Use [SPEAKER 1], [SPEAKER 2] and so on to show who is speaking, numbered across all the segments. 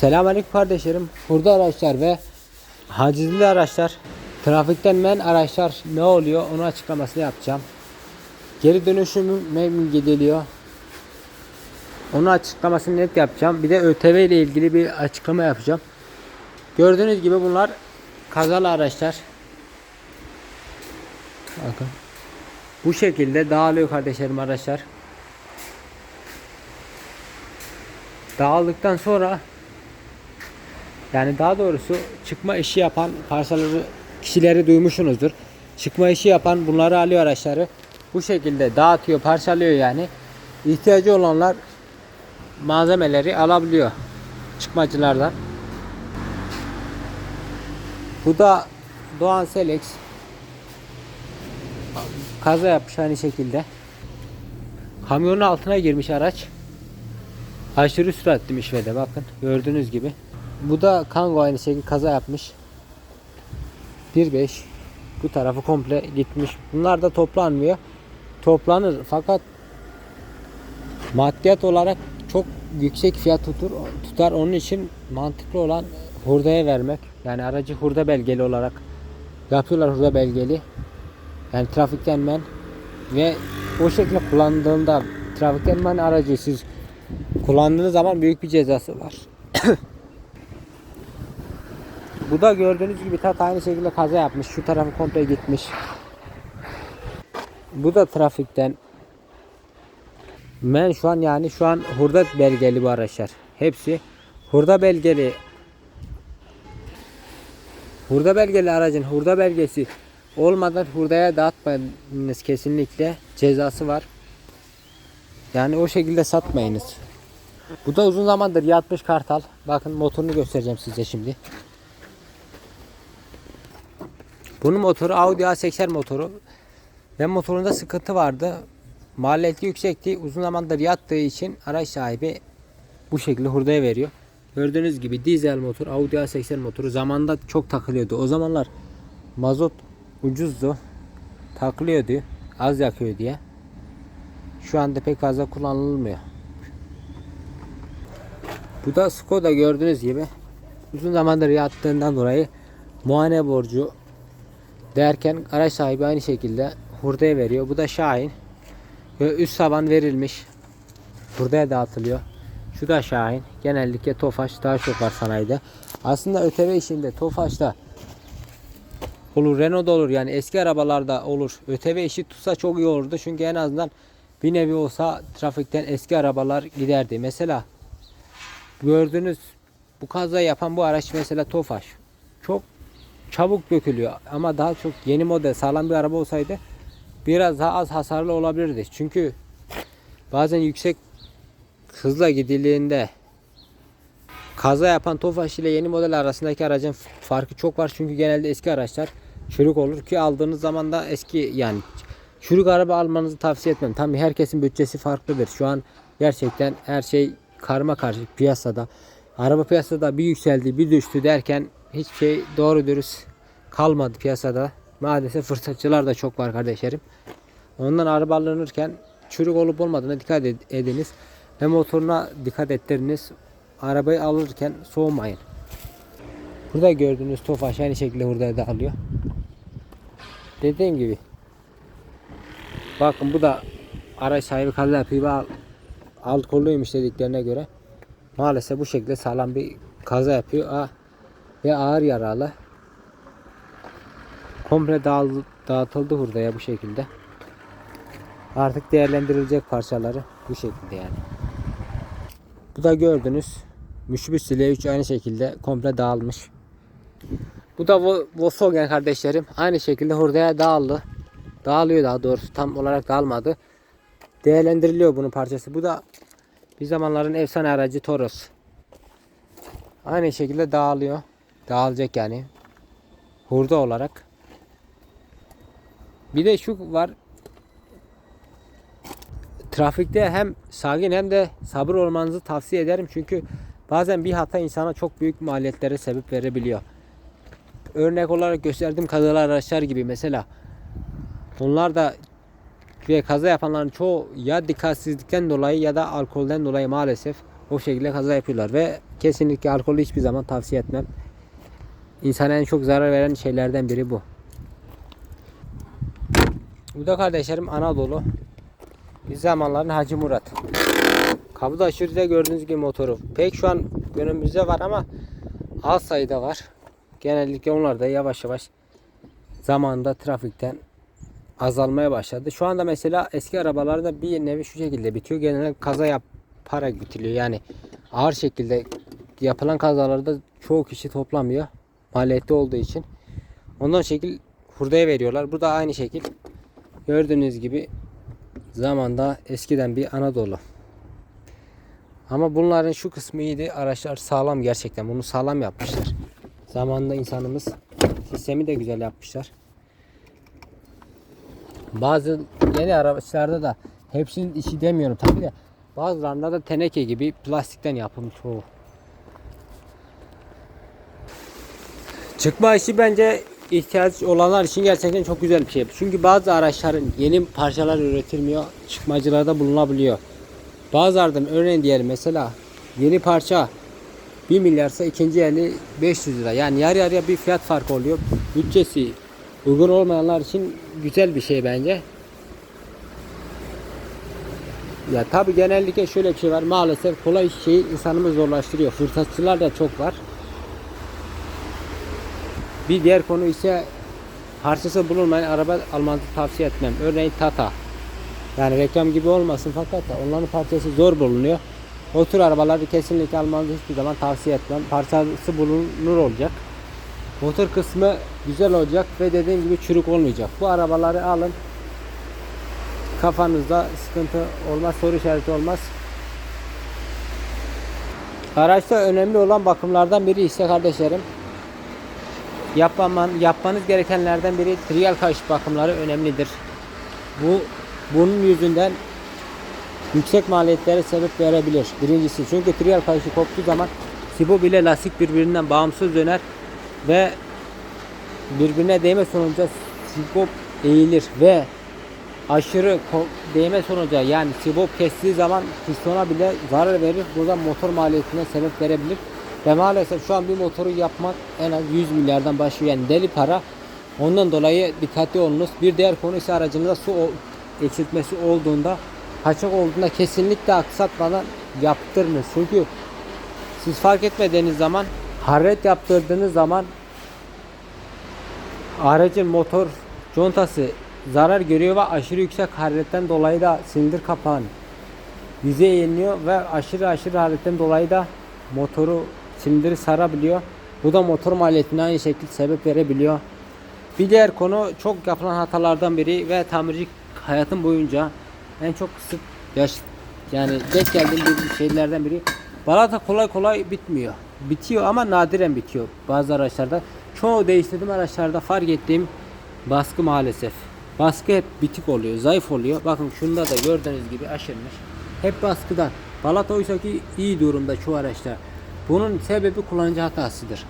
[SPEAKER 1] Selamünaleyküm kardeşlerim. Hurda araçlar ve hacizli araçlar, trafikten men araçlar ne oluyor onu açıklamasını yapacağım. Geri dönüşümü memnun gidiliyor. Onun açıklamasını net yapacağım. Bir de ÖTV ile ilgili bir açıklama yapacağım. Gördüğünüz gibi bunlar kazalı araçlar. Bakın. Bu şekilde dağılıyor kardeşlerim araçlar. Dağıldıktan sonra yani daha doğrusu çıkma işi yapan parçaları kişileri duymuşsunuzdur. Çıkma işi yapan bunları alıyor araçları. Bu şekilde dağıtıyor, parçalıyor yani. İhtiyacı olanlar malzemeleri alabiliyor çıkmacılardan. Bu da Doğan Selex. Kaza yapmış aynı şekilde. Kamyonun altına girmiş araç. Aşırı süratlimiş ve de bakın gördüğünüz gibi. Bu da Kango aynı şekilde kaza yapmış. 1.5 bu tarafı komple gitmiş. Bunlar da toplanmıyor. Toplanır fakat maddiyat olarak çok yüksek fiyat tutur, tutar. Onun için mantıklı olan hurdaya vermek. Yani aracı hurda belgeli olarak yapıyorlar hurda belgeli. Yani trafikten men ve o şekilde kullandığında trafikten men aracı siz kullandığınız zaman büyük bir cezası var. Bu da gördüğünüz gibi tat aynı şekilde kaza yapmış. Şu tarafı komple gitmiş. Bu da trafikten. Men şu an yani şu an hurda belgeli bu araçlar. Hepsi hurda belgeli. Hurda belgeli aracın hurda belgesi olmadan hurdaya dağıtmayınız kesinlikle. Cezası var. Yani o şekilde satmayınız. Bu da uzun zamandır yatmış kartal. Bakın motorunu göstereceğim size şimdi. Bunun motoru Audi A80 motoru. Ve motorunda sıkıntı vardı. Maliyeti yüksekti. Uzun zamandır yattığı için araç sahibi bu şekilde hurdaya veriyor. Gördüğünüz gibi dizel motor Audi A80 motoru zamanda çok takılıyordu. O zamanlar mazot ucuzdu. Takılıyordu. Az yakıyor diye. Şu anda pek fazla kullanılmıyor. Bu da Skoda gördüğünüz gibi uzun zamandır yattığından dolayı muayene borcu derken araç sahibi aynı şekilde hurdaya veriyor. Bu da Şahin. Ve üst taban verilmiş. Hurdaya dağıtılıyor. Şu da Şahin. Genellikle Tofaş daha çok var sanayide. Aslında ÖTV işinde Tofaş'ta olur. Renault'da olur. Yani eski arabalarda olur. ÖTV işi tutsa çok iyi olurdu. Çünkü en azından bir nevi olsa trafikten eski arabalar giderdi. Mesela gördüğünüz bu kaza yapan bu araç mesela Tofaş. Çok çabuk dökülüyor ama daha çok yeni model sağlam bir araba olsaydı biraz daha az hasarlı olabilirdi. Çünkü bazen yüksek hızla gidildiğinde kaza yapan Tofaş ile yeni model arasındaki aracın farkı çok var. Çünkü genelde eski araçlar çürük olur ki aldığınız zaman da eski yani çürük araba almanızı tavsiye etmem. Tabii herkesin bütçesi farklıdır. Şu an gerçekten her şey karma karışık piyasada. Araba piyasada bir yükseldi bir düştü derken hiçbir şey doğru dürüst kalmadı piyasada. Maalesef fırsatçılar da çok var kardeşlerim. Ondan araba alınırken çürük olup olmadığına dikkat ed- ediniz. Ve motoruna dikkat ettiriniz. Arabayı alırken soğumayın. Burada gördüğünüz Tofaş aynı şekilde hurdaya da alıyor. Dediğim gibi. Bakın bu da araç sahibi kaza yapıyor alkollüymüş dediklerine göre. Maalesef bu şekilde sağlam bir kaza yapıyor. Ah, ve ağır yaralı. Komple dağıtıldı hurdaya bu şekilde. Artık değerlendirilecek parçaları bu şekilde yani. Bu da gördünüz. Mitsubishi L3 aynı şekilde komple dağılmış. Bu da Vo- Volkswagen kardeşlerim. Aynı şekilde hurdaya dağıldı. Dağılıyor daha doğrusu tam olarak dağılmadı. Değerlendiriliyor bunun parçası. Bu da bir zamanların efsane aracı Toros. Aynı şekilde dağılıyor. Dağılacak yani. Hurda olarak. Bir de şu var. Trafikte hem sakin hem de sabır olmanızı tavsiye ederim. Çünkü bazen bir hata insana çok büyük maliyetlere sebep verebiliyor. Örnek olarak gösterdiğim kazalı araçlar gibi mesela. Bunlar da ve kaza yapanların çoğu ya dikkatsizlikten dolayı ya da alkolden dolayı maalesef o şekilde kaza yapıyorlar ve kesinlikle alkolü hiçbir zaman tavsiye etmem. İnsana en çok zarar veren şeylerden biri bu. Bu da kardeşlerim Anadolu. Bir zamanların Hacı Murat. Kapıda aşırıda gördüğünüz gibi motoru. Pek şu an günümüzde var ama az sayıda var. Genellikle onlar da yavaş yavaş zamanında trafikten azalmaya başladı. Şu anda mesela eski arabalarda bir nevi şu şekilde bitiyor. Genelde kaza yaparak bitiliyor. Yani ağır şekilde yapılan kazalarda çoğu kişi toplamıyor. Maliyetli olduğu için. Ondan şekil hurdaya veriyorlar. Bu aynı şekil. Gördüğünüz gibi zamanda eskiden bir Anadolu. Ama bunların şu kısmı iyiydi. Araçlar sağlam gerçekten. Bunu sağlam yapmışlar. Zamanında insanımız sistemi de güzel yapmışlar. Bazı yeni araçlarda da hepsinin işi demiyorum tabii de bazılarında da teneke gibi plastikten yapılmış çoğu. Çıkma işi bence ihtiyaç olanlar için gerçekten çok güzel bir şey. Çünkü bazı araçların yeni parçalar üretilmiyor. Çıkmacılarda bulunabiliyor. Bazılardan örneğin diyelim mesela yeni parça 1 milyarsa ikinci eli 500 lira. Yani yarı yarıya bir fiyat farkı oluyor. Bütçesi uygun olmayanlar için güzel bir şey bence. Ya tabi genellikle şöyle bir şey var. Maalesef kolay şeyi insanımız zorlaştırıyor. Fırsatçılar da çok var. Bir diğer konu ise parçası bulunmayan araba almanızı tavsiye etmem. Örneğin Tata. Yani reklam gibi olmasın fakat da onların parçası zor bulunuyor. O tür arabaları kesinlikle almanızı hiçbir zaman tavsiye etmem. Parçası bulunur olacak. Motor kısmı güzel olacak ve dediğim gibi çürük olmayacak. Bu arabaları alın. Kafanızda sıkıntı olmaz, soru işareti olmaz. Araçta önemli olan bakımlardan biri ise kardeşlerim yapman, yapmanız gerekenlerden biri trial kayış bakımları önemlidir. Bu bunun yüzünden yüksek maliyetlere sebep verebilir. Birincisi çünkü trial kayışı koptuğu zaman sibop ile lastik birbirinden bağımsız döner ve birbirine değme sonucu sibop eğilir ve aşırı değme sonucu yani sibop kestiği zaman pistona bile zarar verir. Burada motor maliyetine sebep verebilir. Ve maalesef şu an bir motoru yapmak en az 100 milyardan başlıyor. Yani deli para. Ondan dolayı dikkatli olunuz. Bir diğer konu ise aracınızda su eksiltmesi olduğunda kaçak olduğunda kesinlikle aksatmadan yaptırınız. Çünkü siz fark etmediğiniz zaman hararet yaptırdığınız zaman aracın motor contası zarar görüyor ve aşırı yüksek hararetten dolayı da silindir kapağın yüzeye yeniliyor ve aşırı aşırı hararetten dolayı da motoru silindiri sarabiliyor. Bu da motor maliyetine aynı şekilde sebep verebiliyor. Bir diğer konu çok yapılan hatalardan biri ve tamirci hayatım boyunca en çok sık yaş yani denk geldiğim bir şeylerden biri. Balata kolay kolay bitmiyor. Bitiyor ama nadiren bitiyor bazı araçlarda. Çoğu değiştirdiğim araçlarda fark ettiğim baskı maalesef. Baskı hep bitik oluyor, zayıf oluyor. Bakın şunda da gördüğünüz gibi aşırmış. Hep baskıdan. Balata oysa ki iyi durumda çoğu araçta. Bunun sebebi kullanıcı hatasıdır.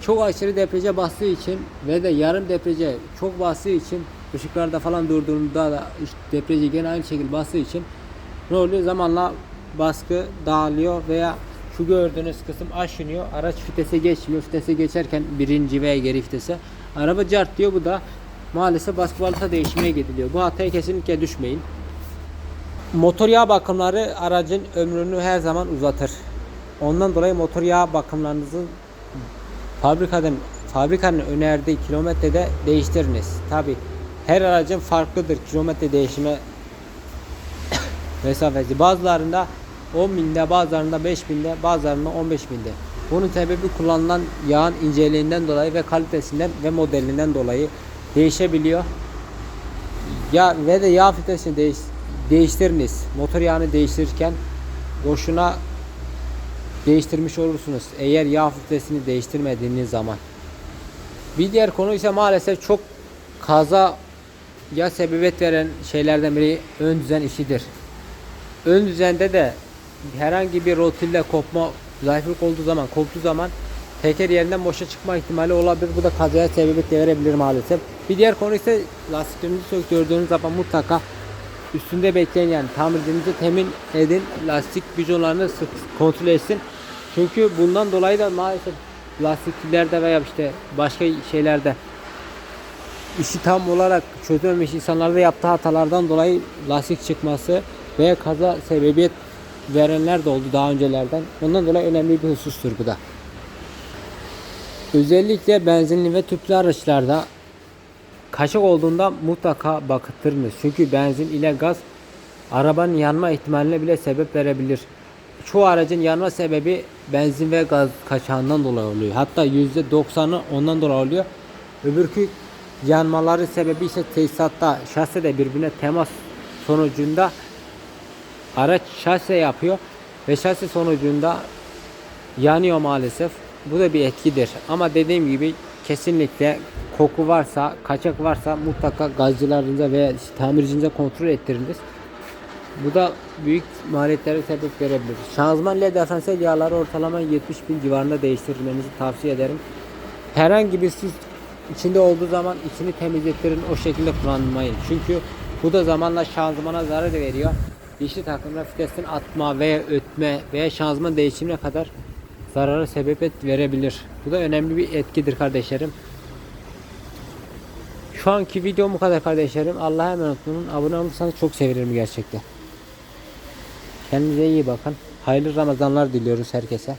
[SPEAKER 1] Çok aşırı depreje bastığı için ve de yarım depreje çok bastığı için ışıklarda falan durduğunda da işte depreje gene aynı şekilde bastığı için ne oluyor? Zamanla baskı dağılıyor veya şu gördüğünüz kısım aşınıyor. Araç vitese geçmiyor. Vitese geçerken birinci veya geri vitese. Araba cart diyor. Bu da maalesef baskı balata değişimine gidiliyor. Bu hataya kesinlikle düşmeyin. Motor yağ bakımları aracın ömrünü her zaman uzatır. Ondan dolayı motor yağ bakımlarınızın fabrikadan fabrikanın önerdiği kilometrede değiştiriniz. Tabi her aracın farklıdır kilometre değişime mesafesi. Bazılarında 10 binde, bazılarında 5 binde, bazılarında 15 binde. Bunun sebebi kullanılan yağın inceliğinden dolayı ve kalitesinden ve modelinden dolayı değişebiliyor. Ya ve de yağ filtresini değiş, değiştiriniz. Motor yağını değiştirirken boşuna değiştirmiş olursunuz. Eğer yağ filtresini değiştirmediğiniz zaman. Bir diğer konu ise maalesef çok kaza ya sebebiyet veren şeylerden biri ön düzen işidir. Ön düzende de herhangi bir rotille kopma zayıflık olduğu zaman koptuğu zaman teker yerinden boşa çıkma ihtimali olabilir. Bu da kazaya sebebiyet verebilir maalesef. Bir diğer konu ise lastiklerinizi söktürdüğünüz zaman mutlaka üstünde bekleyin yani tamircinizi temin edin. Lastik bijonlarını kontrol etsin. Çünkü bundan dolayı da maalesef lastiklerde veya işte başka şeylerde işi tam olarak çözememiş insanlarda yaptığı hatalardan dolayı lastik çıkması veya kaza sebebiyet verenler de oldu daha öncelerden. Ondan dolayı önemli bir husustur bu da. Özellikle benzinli ve tüplü araçlarda kaçak olduğunda mutlaka bakıttırınız. Çünkü benzin ile gaz arabanın yanma ihtimaline bile sebep verebilir. Çoğu aracın yanma sebebi benzin ve gaz kaçağından dolayı oluyor. Hatta %90'ı ondan dolayı oluyor. Öbürkü yanmaları sebebi ise tesisatta şasede birbirine temas sonucunda araç şase yapıyor ve şase sonucunda yanıyor maalesef. Bu da bir etkidir. Ama dediğim gibi kesinlikle koku varsa, kaçak varsa mutlaka gazcılarınıza veya tamircinize kontrol ettiriniz. Bu da büyük maliyetlere sebep verebilir. Şanzıman led asansör yağları ortalama 70 bin civarında değiştirmenizi tavsiye ederim. Herhangi bir süs içinde olduğu zaman içini temizlettirin o şekilde kullanmayın. Çünkü bu da zamanla şanzımana zarar veriyor. Dişli takımda vitesin atma veya ötme veya şanzıman değişimine kadar zarara sebebiyet verebilir. Bu da önemli bir etkidir kardeşlerim. Şu anki videom bu kadar kardeşlerim. Allah'a emanet olun. Abone olursanız çok sevinirim gerçekten. Kendinize iyi bakın. Hayırlı Ramazanlar diliyoruz herkese.